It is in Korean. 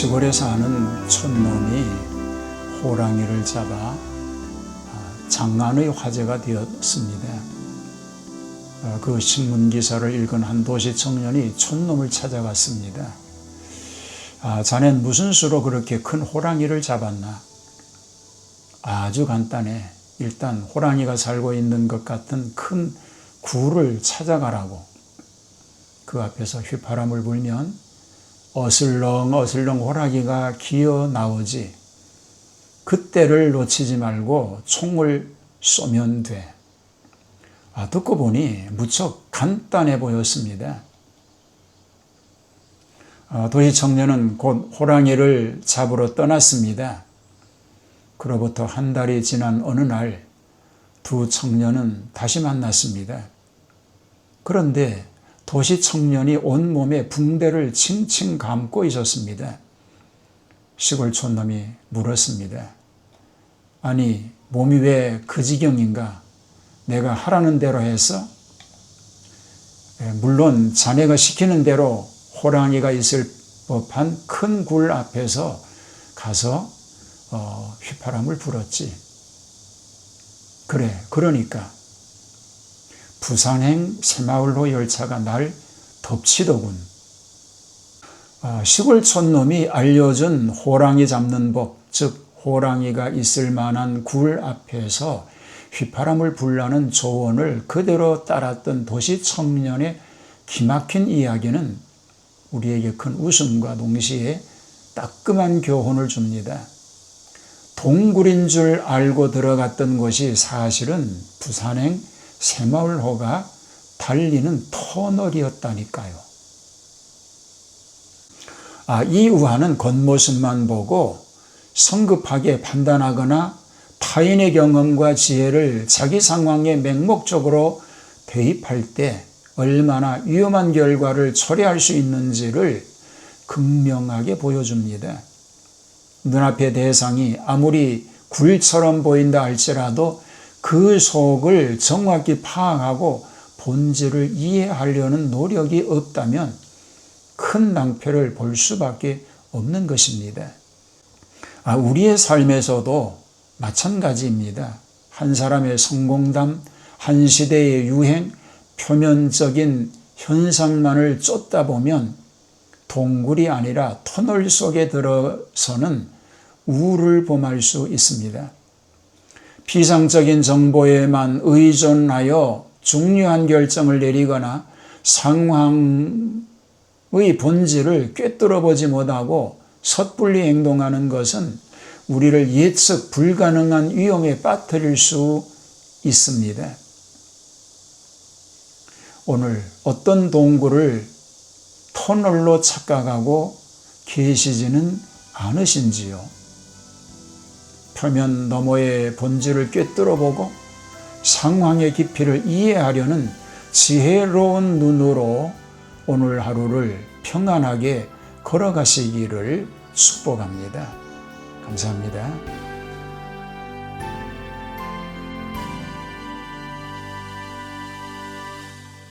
시골에 사는 촌놈이 호랑이를 잡아 아, 장안의 화제가 되었습니다. 아, 그 신문 기사를 읽은 한 도시 청년이 촌놈을 찾아갔습니다. 아, 자넨 무슨 수로 그렇게 큰 호랑이를 잡았나? 아주 간단해. 일단 호랑이가 살고 있는 것 같은 큰 굴을 찾아가라고. 그 앞에서 휘파람을 불면 어슬렁 어슬렁 호랑이가 기어 나오지. 그때를 놓치지 말고 총을 쏘면 돼. 아, 듣고 보니 무척 간단해 보였습니다. 아, 도시 청년은 곧 호랑이를 잡으러 떠났습니다. 그로부터 한 달이 지난 어느 날 두 청년은 다시 만났습니다. 그런데 도시 청년이 온몸에 붕대를 칭칭 감고 있었습니다. 시골 촌놈이 물었습니다. 아니, 몸이 왜 그 지경인가? 내가 하라는 대로 해서? 예, 물론 자네가 시키는 대로 호랑이가 있을 법한 큰 굴 앞에서 가서 어, 휘파람을 불었지. 그래, 그러니까 부산행 새마을호 열차가 날 덮치더군. 아, 시골 촌놈이 알려준 호랑이 잡는 법, 즉 호랑이가 있을 만한 굴 앞에서 휘파람을 불라는 조언을 그대로 따랐던 도시 청년의 기막힌 이야기는 우리에게 큰 웃음과 동시에 따끔한 교훈을 줍니다. 동굴인 줄 알고 들어갔던 곳이 사실은 부산행 새마을호가 달리는 터널이었다니까요. 아, 이 우화는 겉모습만 보고 성급하게 판단하거나 타인의 경험과 지혜를 자기 상황에 맹목적으로 대입할 때 얼마나 위험한 결과를 초래할 수 있는지를 극명하게 보여줍니다. 눈앞의 대상이 아무리 굴처럼 보인다 할지라도 그 속을 정확히 파악하고 본질을 이해하려는 노력이 없다면 큰 낭패를 볼 수밖에 없는 것입니다. 아, 우리의 삶에서도 마찬가지입니다. 한 사람의 성공담, 한 시대의 유행, 표면적인 현상만을 쫓다 보면 동굴이 아니라 터널 속에 들어서는 우를 범할 수 있습니다. 비상적인 정보에만 의존하여 중요한 결정을 내리거나 상황의 본질을 꿰뚫어 보지 못하고 섣불리 행동하는 것은 우리를 예측 불가능한 위험에 빠뜨릴 수 있습니다. 오늘 어떤 동굴을 터널로 착각하고 계시지는 않으신지요? 표면 너머의 본질을 꿰뚫어 보고 상황의 깊이를 이해하려는 지혜로운 눈으로 오늘 하루를 평안하게 걸어가시기를 축복합니다. 감사합니다.